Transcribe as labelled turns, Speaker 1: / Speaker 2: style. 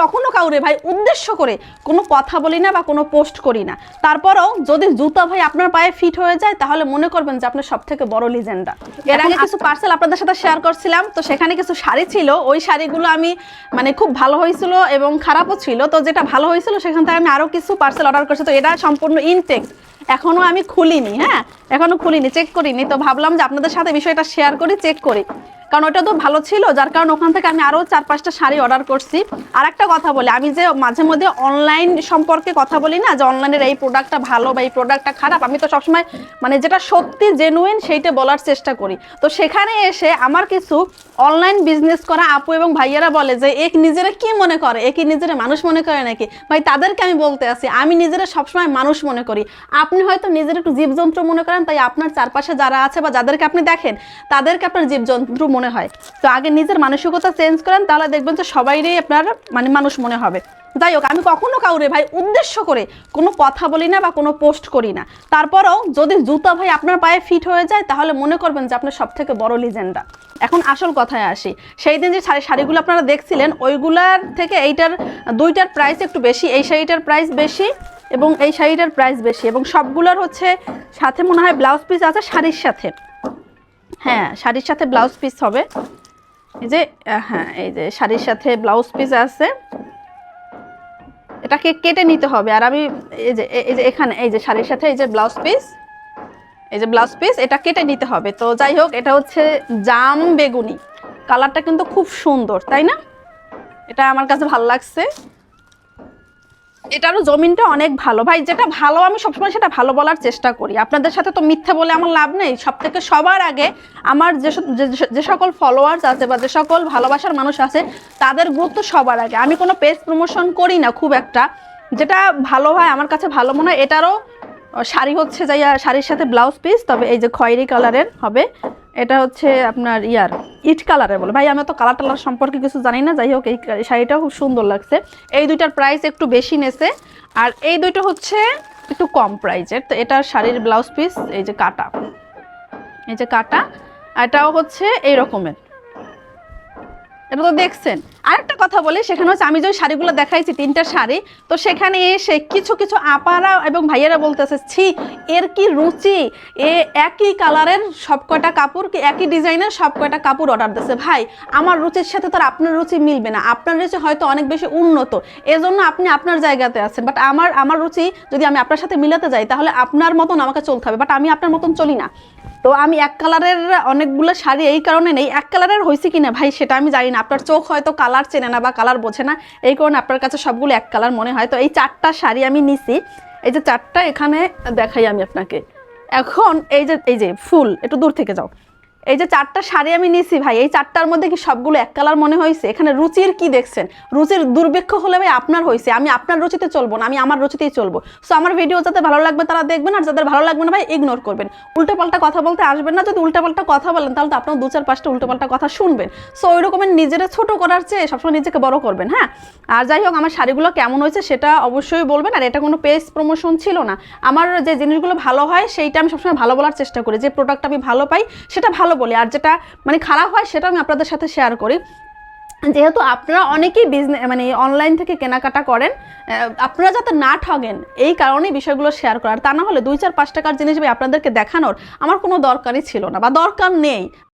Speaker 1: কখনো কাউরে ভাই উদ্দেশ্য করে কোনো কথা বলি না বা কোনো পোস্ট করি না। তারপরেও যদি জুতা ভাই আপনার পায়ে ফিট হয়ে যায় তাহলে মনে করবেন যে আপনার সব থেকে বড় লিজেন্ডা এর আগে কিছু পার্সেল আপনাদের সাথে শেয়ার করছিলাম তো সেখানে কিছু শাড়ি ছিল। ওই শাড়িগুলো আমি মানে খুব ভালো হয়েছিল এবং খারাপও ছিল। তো যেটা ভালো হয়েছিল সেখান থেকে আমি আরও কিছু পার্সেল অর্ডার করছি। তো এটা সম্পূর্ণ ইনটেক এখনও আমি খুলিনি হ্যাঁ? এখনও খুলিনি চেক করিনি। তো ভাবলাম যে আপনাদের সাথে বিষয়টা শেয়ার করি চেক করি। কারণ ওটা তো ভালো ছিল, যার কারণে ওখান থেকে আমি আরও চার পাঁচটা শাড়ি অর্ডার করছি। আর একটা কথা বলি, আমি যে মাঝে মধ্যে অনলাইন সম্পর্কে কথা বলি না, যে অনলাইনের এই প্রোডাক্টটা ভালো বা এই প্রোডাক্টটা খারাপ, আমি তো সবসময় মানে যেটা সত্যি জেনুইন সেইটা বলার চেষ্টা করি। তো সেখানে এসে আমার কিছু অনলাইন বিজনেস করা আপু এবং ভাইয়ারা বলে যে এক নিজেরা কি মনে করে? একই নিজেরা মানুষ মনে করে নাকি? ভাই, তাদেরকে আমি বলতে আছি আমি নিজেরা সবসময় মানুষ মনে করি। আপনি হয়তো নিজের একটু জীবজন্তু মনে করেন, তাই আপনার চারপাশে যারা আছে বা যাদেরকে আপনি দেখেন, তাদেরকে আপনার জীবজন্তু মনে হয়। তো আগে নিজের মানসিকতা চেঞ্জ করেন, তাহলে দেখবেন যে সবাইরই আপনার মানে মানুষ মনে হবে। যাই হোক, আমি কখনো কাউরে ভাই উদ্দেশ্য করে কোনো কথা বলি না বা কোনো পোস্ট করি না। তারপরেও যদি জুতা ভাই আপনার পায়ে ফিট হয়ে যায়, তাহলে মনে করবেন যে আপনার সব থেকে বড় লিজেন্ডা এখন আসল কথায় আসি। সেই দিন যে শাড়ি শাড়িগুলো আপনারা দেখছিলেন, ওইগুলার থেকে এইটার, দুইটার প্রাইস একটু বেশি, এই শাড়িটার প্রাইস বেশি এবং এই শাড়িটার প্রাইস বেশি এবং সবগুলোর হচ্ছে সাথে মনে হয় ব্লাউজ পিস আছে শাড়ির সাথে। হ্যাঁ শাড়ির সাথে ব্লাউজ পিস হবে। এই যে হ্যাঁ এই যে শাড়ির সাথে ব্লাউজ পিস আছে। এটাকে কেটে নিতে হবে। আর আমি এই যে এই যে এখানে, এই যে শাড়ির সাথে এই যে ব্লাউজ পিস এই যে ব্লাউজ পিস এটা কেটে নিতে হবে। তো যাই হোক, এটা হচ্ছে জাম বেগুনি। কালারটা কিন্তু খুব সুন্দর, তাই না? এটা আমার কাছে ভালো লাগছে। এটারও জমিনটা অনেক ভালো। ভাই, যেটা ভালো, আমি সবসময় সেটা ভালো বলার চেষ্টা করি। আপনাদের সাথে তো মিথ্যে বলে আমার লাভ নেই। সব থেকে সবার আগে আমার যে সকল ফলোয়ার্স আছে বা যে সকল ভালোবাসার মানুষ আছে, তাদের গুরুত্ব সবার আগে। আমি কোনো পেজ প্রমোশন করি না খুব একটা। যেটা ভালো হয়, আমার কাছে ভালো মনে হয়, এটারও শাড়ি হচ্ছে যাই শাড়ির সাথে ব্লাউজ পিস তবে এই যে খয়েরি কালারের হবে, এটা হচ্ছে আপনার ইয়ার। ইট কালারের বলে। ভাই, আমি তো কালার টালার সম্পর্কে কিছু জানি না, যাই হোক, এই শাড়িটা খুব সুন্দর লাগছে। এই দুইটার প্রাইস একটু বেশি নেছে, আর এই দুইটা হচ্ছে একটু কম প্রাইজের তো এটা শাড়ির ব্লাউজ পিস এই যে কাটা। এই যে কাটা এটাও হচ্ছে এই রকমের। এটা তো দেখছেন আরেকটা কথা বলি, সেখানে হচ্ছে আমি যে শাড়িগুলো দেখাইছি, তিনটা শাড়ি, তো সেখানে এসে কিছু কিছু আপারা এবং ভাইয়েরা বলতেছে, ছি, এর কি রুচি? এ একই কালারের সব কয়টা কাপড় কি একই ডিজাইনের সব কয়টা কাপড় অর্ডার দিচ্ছে ভাই, আমার রুচির সাথে তো আপনার রুচি মিলবে না। আপনার রুচি হয়তো অনেক বেশি উন্নত, এজন্য আপনি আপনার জায়গাতে আছেন। বাট আমার আমার রুচি যদি আমি আপনার সাথে মিলাতে যাই, তাহলে আপনার মতন আমাকে চলতে হবে। বাট আমি আপনার মতন চলি না। তো আমি এক কালারের অনেকগুলো শাড়ি এই কারণে নেই। এক কালারের হয়েছে কিনা ভাই, সেটা আমি জানি না। আপনার চোখ হয়তো কালার চেনে না বা কালার বোঝে না, এই কারণে আপনার কাছে সবগুলো এক কালার মনে হয়। তো এই চারটা শাড়ি আমি নিছি। এই যে চারটা এখানে দেখাই আমি আপনাকে। এখন এই যে এই যে ফুল, একটু দূর থেকে যাও। এই যে চারটা শাড়ি আমি নিছি ভাই, এই চারটার মধ্যে কি সবগুলো এক কালার মনে হয়েছে? এখানে রুচির কি দেখছেন? রুচির দুর্ভিক্ষ হলে ভাই আপনার হয়েছে, আমি আপনার রুচিতে চলবো না, আমি আমার রুচিতেই চলবো। সো আমার ভিডিও যাতে ভালো লাগবে তারা দেখবেন, আর যাদের ভালো লাগবে না ভাই ইগনোর করবেন। উল্টোপাল্টা কথা বলতে আসবেন না, যদি উল্টোপাল্টা কথা বলেন, তাহলে তো আপনার দু চার পাঁচটা উল্টোপাল্টা কথা শুনবেন। সো ওই রকমের নিজেরা ছোটো করার চেয়ে সবসময় নিজেকে বড় করবেন হ্যাঁ? আর যাই হোক, আমার শাড়িগুলো কেমন হয়েছে সেটা অবশ্যই বলবেন, আর এটা কোনো পেজ প্রমোশন ছিল না। আমার যে জিনিসগুলো ভালো হয়, সেইটা আমি সবসময় ভালো বলার চেষ্টা করি। যে প্রোডাক্ট আমি ভালো পাই, সেটা ভালো বলি। আর যেটা মানে খারাপ হয় সেটা আমি আপনাদের সাথে শেয়ার করি। যেহেতু আপনারা অনেকেই বিজনেস মানে অনলাইন থেকে কেনাকাটা করেন আপনারা যাতে না ঠগেন, এই কারণেই বিষয়গুলো শেয়ার করার তা না হলে দুই চার পাঁচ টাকার জিনিস আপনাদেরকে দেখানোর আমার কোনো দরকারই ছিল না বা দরকার নেই।